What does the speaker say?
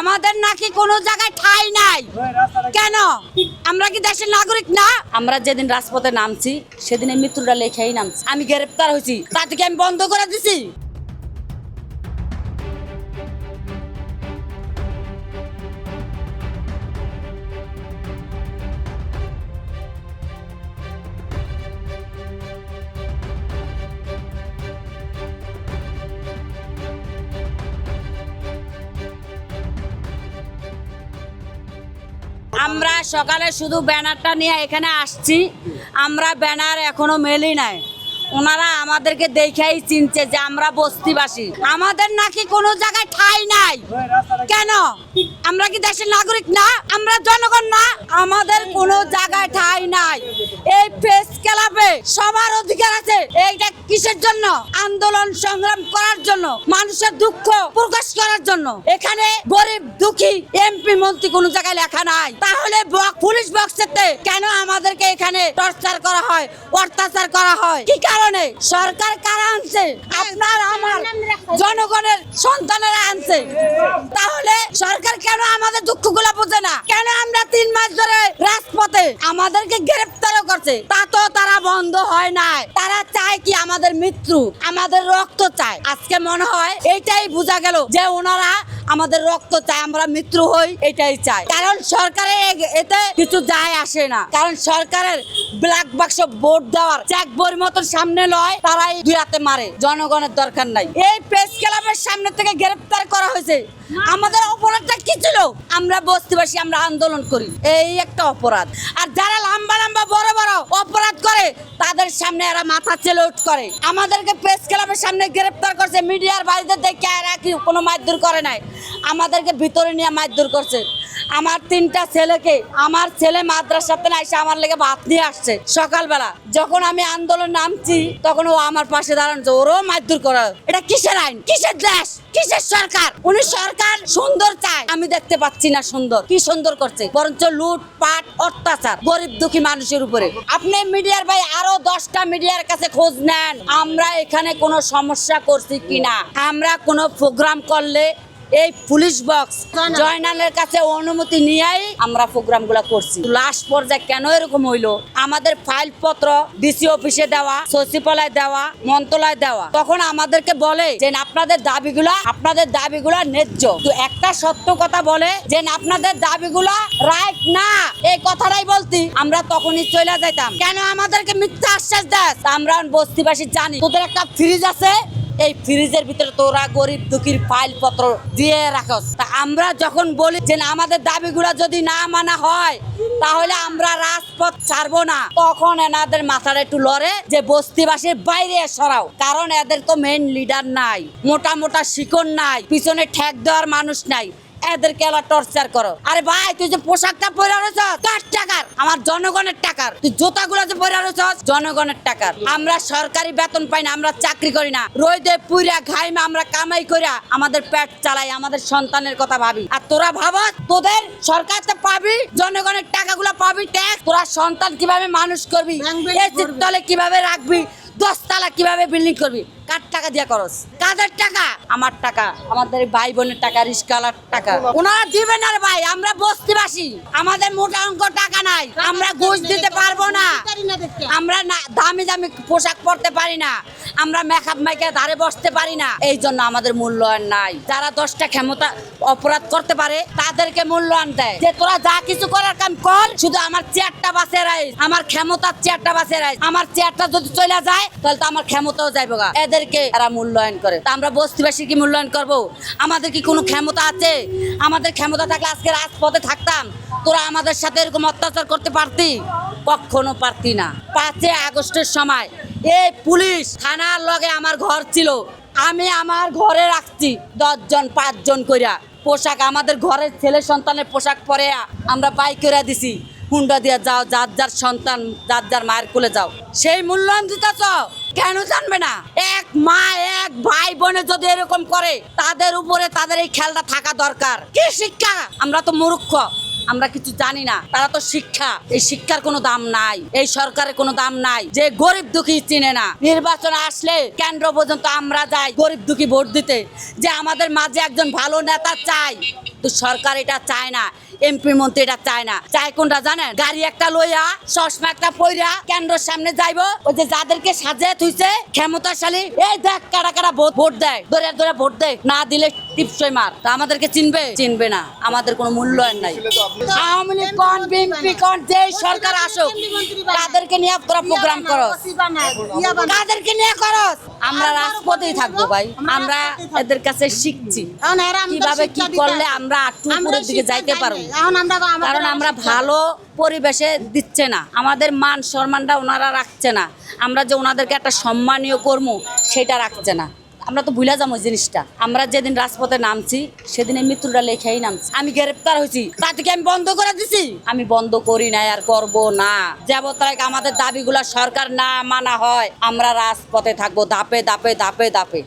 আমাদের নাকি কোনো জায়গায় ঠাই নাই। কেন? আমরা কি দেশের নাগরিক না? আমরা যেদিন রাজপথে নামছি সেদিনে মৃত্যুটা লেখেই নামছি। আমি গ্রেপ্তার হয়েছি তাদেরকে আমি বন্ধ করে দিছি? আমরা সকালে শুধু ব্যানারটা নিয়ে এখানে আসছি। আমরা ব্যানার এখনও মেলি নাই। ওনারা আমাদেরকে দেখেই চিনছে যে আমরা বস্তিবাসী। আমাদের নাকি কোনো জায়গায় ঠাই নাই। কেন? আমরা কি দেশের নাগরিক না? আমরা জনগণ না? আমাদের কোনো জায়গায় ঠাই নাই। এই প্রেস ক্লাবে সবার অধিকার আছে। এইটা কিসের জন্য? আন্দোলন সংগ্রাম করার জন্য, মানুষের দুঃখ প্রকাশ করার জন্য। এখানে গরিব, দুঃখী এমপি মন্ত্রী কোনো জায়গায় লেখা নাই। তাহলে পুলিশ বক্সেতে কেন আমাদেরকে এখানে টর্চার করা হয়, অত্যাচার করা হয়? কি কারণে? সরকার কারা আনছে? আপনার, আমার জনগণের সন্তানেরা আনছে। তাহলে সরকার কেন আমাদের দুঃখগুলো বোঝে না? কেন আমরা তিন মাস ধরে রাজপথে আমাদেরকে গ্রেপ্তারও করছে, তা তো তারা বন্ধ হয় নাই। তারা চায় কি আমাদের মৃত্যু, আমাদের রক্ত চায়। আজকে মনে হয় এইটাই বোঝা গেল যে ওনারা আমাদের রক্ত চায় আমরা মৃত্যু হই, এটাই চাই। কারণ সরকারের এতে কিছু যায় আসে না। কারণ সরকারের ব্ল্যাক বাক্স ভোট দেওয়ার চেক বইয়ের মতন সামনে লয়, তারাই দুই হাতে মারে। জনগণের দরকার নাই। এই প্রেস ক্লাবের সামনে থেকে গ্রেফতার করা হয়েছে। আমাদের অপরাধটা কি ছিল? আমরা বস্তিবাসী, আমরা আন্দোলন করি। এই একটা অপরাধ। আর যারা লম্বা লম্বা বড় বড় অপরাধ করে, তাদের সামনে এরা মাথা চেলোট করে। আমাদেরকে প্রেস ক্লাবের সামনে গ্রেফতার করছে। মিডিয়ার বাইরে দেখে এরা কি কোনো মারধর করে নাই। আমাদেরকে ভিতরে নিয়ে মারধর করছে। আমার তিনটা ছেলেকে, আমার ছেলে মাদ্রাসাতে না এসে আমার লেগে ভাত নিয়ে আসছে সকালবেলা। যখন আমি আন্দোলন নামছি, তখন ও আমার পাশে দাঁড়ানো ওরও মারধর করা এটা কিসের আইন? কিসের দেশ? কিসের সরকার? উনি সরকার সুন্দর চায়। আমি দেখতে পাচ্ছি না সুন্দর। কি সুন্দর করছে? বরঞ্চ লুট, পাট, অত্যাচার, গরিব দুঃখী মানুষের উপরে। আপনি মিডিয়ার ভাই, আরও দশটা মিডিয়ার কাছে খোঁজ নেন। আমরা এখানে কোনো সমস্যা করছি কিনা? আমরা কোনো প্রোগ্রাম করলে এই পুলিশ বক্স জয়নালের কাছে অনুমতি নিয়েই আমরা প্রোগ্রামগুলা করছি। লাস্ট পর্যায়ে কেন এরকম হইল? আমাদের ফাইল পত্র ডিসি অফিসে দেওয়া, সচিবালয় দেওয়া, মন্ত্রণালয় দেওয়া। তখন আমাদেরকে বলে যে আপনাদের দাবিগুলা আপনাদের দাবিগুলা ন্যায্য। তো একটা সত্য কথা বলে যে আপনাদের দাবিগুলা রাইট না। এই কথাটাই বলতি। আমরা তখনই চলে যাইতাম। কেন আমাদেরকে মিথ্যা আশ্বাস দেয়? আমরা বস্তিবাসী জানি। তোদের একটা ফ্রিজ আছে এই ফ্রিজের ভিতরে তোরা গরিব দুঃখীর ফাইল পত্র দিয়ে রাখস। তা আমরা যখন বলি যে আমাদের দাবিগুলো যদি না মানা হয়, তাহলে আমরা রাজপথ ছাড়বো না। তখন এনাদের মাথাটা একটু লড়ে যে বস্তিবাসীর বাইরে সরাও। কারণ এদের তো মেন লিডার নাই, মোটা মোটা শিকড় নাই, পিছনে ঠেক দেওয়ার মানুষ নাই। এদেরকে এলা টর্চার করো। আরে ভাই তুই যে পোশাকটা পরে রয়েছ কার টাকার? আমার জনগণের টাকার। তুই জুতাগুলো যে পরে রয়েছ জনগণের টাকার। আমরা সরকারি বেতন পাই না আমরা চাকরি করি না। রোদে পুইরা ঘাইমা আমরা কামাই কইরা আমাদের পেট চালাই আমাদের সন্তানের কথা ভাবি। আর তোরা ভাব তোদের সরকার তো পাবি জনগণের টাকাগুলো পাবি ট্যাক্স তোরা সন্তান কীভাবে মানুষ করবি চিত্তলে কীভাবে রাখবি। দশতলা কীভাবে বিল্ডিং করবি? কার টাকা দিয়া করস কাদের টাকা? আমার টাকা। আমাদের ভাই বোনের টাকা রিস্কালার টাকা। ওনারা দিবেন আর ভাই, আমরা বস্তিবাসী আমাদের মোটা অঙ্ক টাকা নাই। আমরা ঘুষ দিতে পারব না। আমরা দামি দামি পোশাক পরতে পারি না। আমরা মেকআপ মাইকে ধারে বসতে পারি না। এই জন্য আমাদের মূল্যায়ন নাই। যারা দশটা ক্ষমতা অপরাধ করতে পারে, তাদেরকে মূল্যায়ন দেয়। যে তোরা যা কিছু করার কাম কর, শুধু আমার চেয়ারটা বাঁচে রাইস আমার ক্ষমতার চেয়ারটা বাঁচে রাইস আমার চেয়ারটা যদি চলে যায়, তাহলে তো আমার ক্ষমতাও যাইব গা। এদেরকে এরা মূল্যায়ন করে। তা আমরা বস্তিবাসী কি মূল্যায়ন করব? আমাদের কি কোনো ক্ষমতা আছে? আমাদের ক্ষমতা থাকলে আজকে রাজপথে থাকতাম। তোরা আমাদের সাথে এরকম অত্যাচার করতে পারতি? কখনো পারতি না। পাঁচই আগস্টের সময় এই পুলিশ থানার লগে আমার ঘর ছিল। আমি আমার ঘরে রাখছি দশজন, পাঁচজন কইরা। পোশাক আমাদের ঘরের ছেলে সন্তানের পোশাক পরে আমরা বাই করে দিছি। হুন্ডা দিয়ে যাও, যার যার সন্তান, যার যার মায়ের কোলে যাও। সেই মূল্যায়ন দিতেছ কেন জানবে না? এক মা, এক ভাই বোনে যদি এরকম করে, তাদের উপরে তাদের এই খেলটা থাকা দরকার। কি শিক্ষা? আমরা তো মূর্খ। আমরা কিছু জানি না। তারা তো শিক্ষা। এই শিক্ষার কোনো দাম নাই। এই সরকারের কোনো দাম নাই। যে গরিব দুঃখী চিনে না। নির্বাচন আসলে কেন্দ্র পর্যন্ত আমরা যাই গরিব দুঃখী ভোট দিতে। যে আমাদের মাঝে একজন ভালো নেতা চাই। তো সরকার এটা চায় না। এমপি মন্ত্রী এটা চায় না। চায় কোনটা জানেন? গাড়ি একটা লইয়া, চশমা একটা পইরা কেন্দ্রের সামনে যাইবো। ওই যে যাদেরকে সাজে থুইছে ক্ষমতাশালী, এই দেখ কারা কারা ভোট ভোট দেয়। ধরে ধরে ভোট দেয়। না দিলে টিপসই মার। তা আমাদেরকে চিনবে? চিনবে না। আমাদের কোনো মূল্যায়ন নাই। আওয়ামী লীগ কোন বিএনপি কোন যে সরকার আসুক তাদেরকে নিয়ে তোরা প্রোগ্রাম করো কাদেরকে নিয়ে করস? আমরা রাজপথেই থাকব ভাই। আমরা এদের কাছে শিখছি। কীভাবে কি করলে আমরা একটু উপরের দিকে যাইতে পারব? কারণ আমরা ভালো পরিবেশে দিচ্ছে না। আমাদের মান সম্মানটা ওনারা রাখছে না। আমরা যে ওনাদেরকে একটা সম্মানীয় কর্ম সেটা রাখছে না। আমরা তো ভুলে যাব জিনিসটা। আমরা যেদিন রাজপথে নামছি, সেদিন মৃত্যুটা লেখেই নামছি। আমি গ্রেপ্তার হয়েছি। তা থেকে আমি বন্ধ করে দিছি। আমি বন্ধ করি না আর করব না। যাব তাই আমাদের দাবিগুলো সরকার না মানা হয়। আমরা রাজপথে থাকব, ধাপে ধাপে ধাপে ধাপে।